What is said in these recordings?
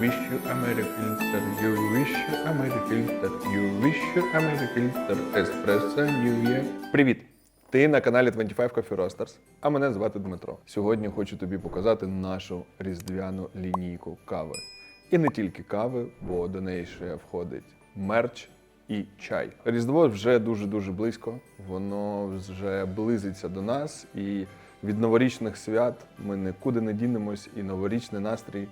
wish you a Merry Filter, you wish you a Merry Filter, you wish you a Merry Filter, Espresso New Year. Привіт! Ти на каналі 25 Coffee Roasters, а мене звати Дмитро. Сьогодні хочу тобі показати нашу різдвяну лінійку кави. І не тільки кави, бо до неї ще входить мерч і чай. Різдво вже дуже-дуже близько, воно вже близиться до нас, і від новорічних свят ми нікуди не дінемось, і новорічний настрій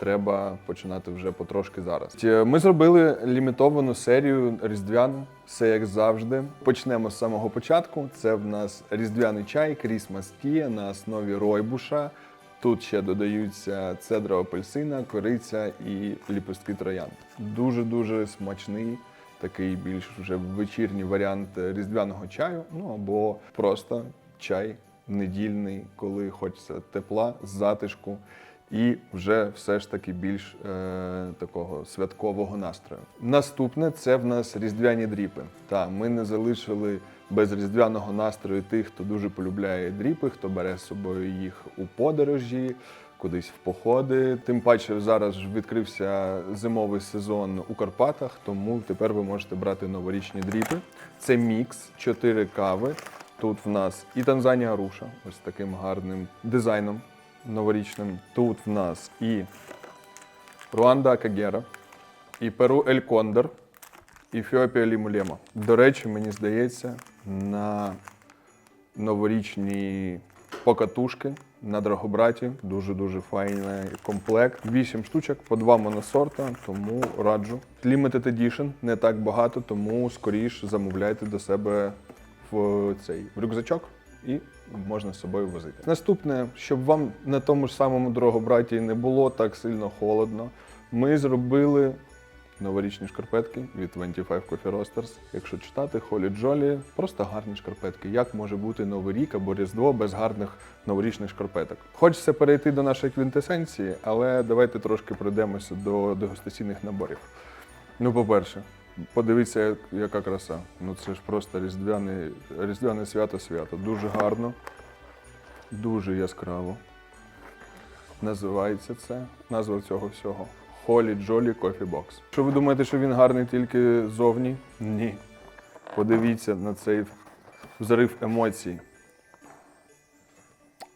треба починати вже потрошки зараз. Ми зробили лімітовану серію різдвяну, все як завжди. Почнемо з самого початку. Це в нас різдвяний чай, Крісмас Тія на основі ройбуша. Тут ще додаються цедра апельсина, кориця і ліпестки троянд. Дуже дуже смачний, такий більш вже вечірній варіант різдвяного чаю. Ну або просто чай недільний, коли хочеться тепла, затишку і вже все ж таки більш е, такого святкового настрою. Наступне це в нас різдвяні дріпи. Та ми не залишили без різдвяного настрою тих, хто дуже полюбляє дріпи, хто бере з собою їх у подорожі. Кудись в походи, тим паче зараз відкрився зимовий сезон у Карпатах, тому тепер ви можете брати новорічні дріпи. Це мікс, 4 кави. Тут в нас і Танзанія Руша, ось таким гарним дизайном новорічним. Тут в нас і Руанда Акагера, і Перу Ель Кондор, Ефіопія Лімулема. До речі, мені здається, на новорічні покатушки на Драгобраті дуже-дуже файний комплект. Вісім штучок по два моносорта, тому раджу. Limited Edition не так багато, тому скоріш замовляйте до себе в цей в рюкзачок і можна з собою возити. Наступне, щоб вам на тому ж самому Дрогобраті не було так сильно холодно, ми зробили новорічні шкарпетки від 25 Coffee Roasters. Якщо читати, холі джолі, просто гарні шкарпетки. Як може бути новий рік або Різдво без гарних новорічних шкарпеток? Хочеться перейти до нашої квінтесенції, але давайте трошки пройдемося до дегустаційних наборів. Ну, по-перше, подивіться, яка краса. Ну це ж просто різдвяне, різдвяне свято-свято. Дуже гарно, дуже яскраво. Називається це. Назва цього всього. Холі Джолі Кофі Бокс. Що ви думаєте, що він гарний тільки зовні? Ні. Подивіться на цей взрив емоцій.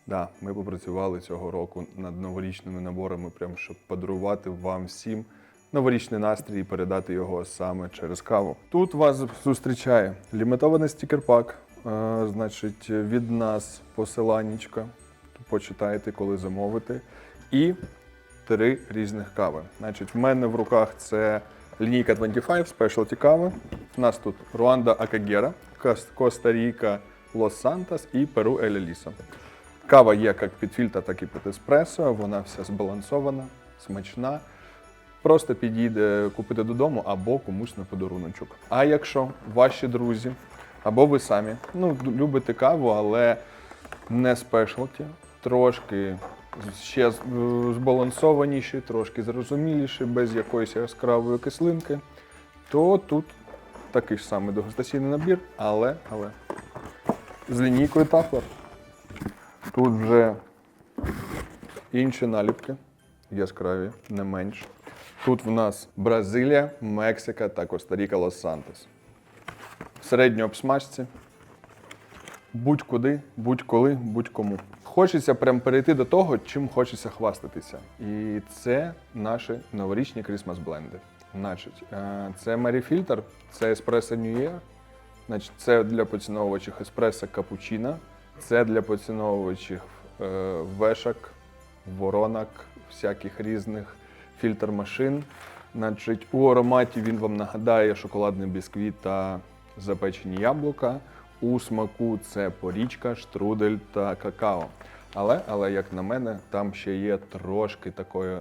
Да, ми попрацювали цього року над новорічними наборами, прям щоб подарувати вам всім новорічний настрій і передати його саме через каву. Тут вас зустрічає лімітований стікер-пак, е, значить, від нас посиланнячка. Почитайте, коли замовити. І три різних кави. Значить, в мене в руках це лінійка 25 Specialty кави. У нас тут Руанда Акагера, Коста-Ріка, Лос-Сантос і Перу Ель Еліса. Кава є як під фільтр, так і під еспресо. Вона вся збалансована, смачна. Просто підійде купити додому або комусь на подаруночок. А якщо ваші друзі або ви самі ну, любите каву, але не спешлті, трошки ще збалансованіші, трошки зрозуміліші, без якоїсь яскравої кислинки, то тут такий ж самий дегустаційний набір, але, але з лінійкою Тафлер. Тут вже інші наліпки, яскраві, не менш. Тут в нас Бразилія, Мексика та Коста-Ріка Лос-Сантос. В обсмажці. Будь-куди, будь-коли, будь-кому. Хочеться прям перейти до того, чим хочеться хвастатися. І це наші новорічні крісмас бленди. Значить, е, це Mary Filter, це New Year. Значить, це для поціновувачів еспресо капучино, це для поціновувачів е, вешок, воронок, всяких різних фільтр машин. Значить, у ароматі він вам нагадає шоколадний бісквіт та запечені яблука. У смаку це порічка, штрудель та какао. Але, але як на мене, там ще є трошки такої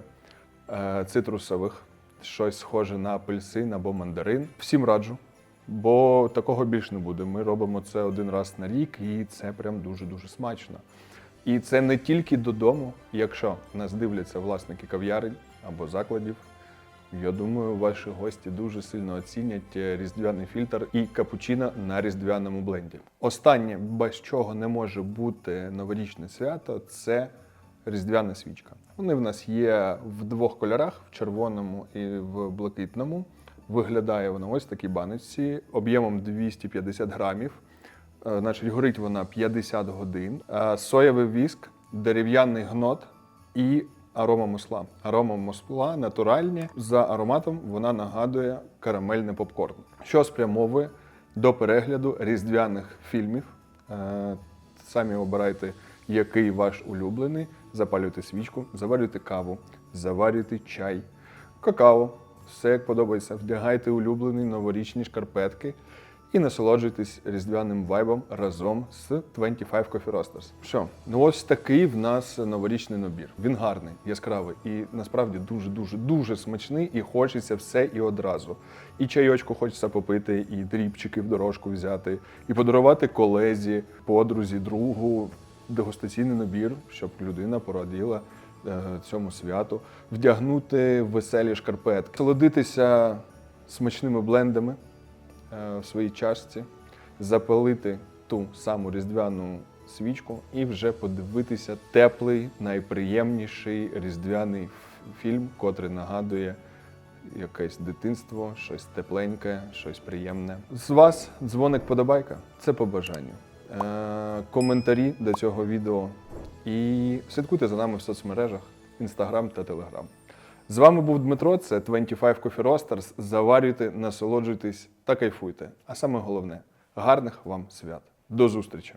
е, цитрусових, щось схоже на апельсин або мандарин. Всім раджу, бо такого більш не буде. Ми робимо це один раз на рік, і це прям дуже-дуже смачно. І це не тільки додому, якщо нас дивляться власники кав'ярень або закладів. Я думаю, ваші гості дуже сильно оцінять е, різдвяний фільтр і капучино на різдвяному бленді. Останнє, без чого не може бути новорічне свято, це різдвяна свічка. Вони в нас є в двох кольорах: в червоному і в блакитному. Виглядає вона ось в такій баночці об'ємом 250 грамів. Е, Значить, горить вона 50 годин. Е, Соєвий віск, дерев'яний гнот і арома масла. Арома масла натуральні. За ароматом вона нагадує карамельний попкорн, що спрямовує до перегляду різдвяних фільмів. Е, Самі обирайте, який ваш улюблений. Запалюйте свічку, заварюйте каву, заварюйте чай, какао. Все як подобається. Вдягайте улюблені новорічні шкарпетки і насолоджуйтесь різдвяним вайбом разом з 25 Coffee Roasters. Що, ну ось такий в нас новорічний набір. Він гарний, яскравий і насправді дуже, дуже, смачний. І хочеться все і одразу. І чайочку хочеться попити, і дрібчики в дорожку взяти, і подарувати колезі, подрузі, другу дегустаційний набір, щоб людина пораділа е, цьому святу, вдягнути веселі шкарпетки, солодитися смачними блендами в своїй чашці, запалити ту саму різдвяну свічку і вже подивитися теплий, найприємніший різдвяний фільм, котрий нагадує якесь дитинство, щось тепленьке, щось приємне. З вас дзвоник подобайка це по бажанню. Е, коментарі до цього відео і слідкуйте за нами в соцмережах Instagram та Telegram. З вами був Дмитро, це 25 Coffee Roasters. Заварюйте, насолоджуйтесь та кайфуйте. А саме головне гарних вам свят. До зустрічі!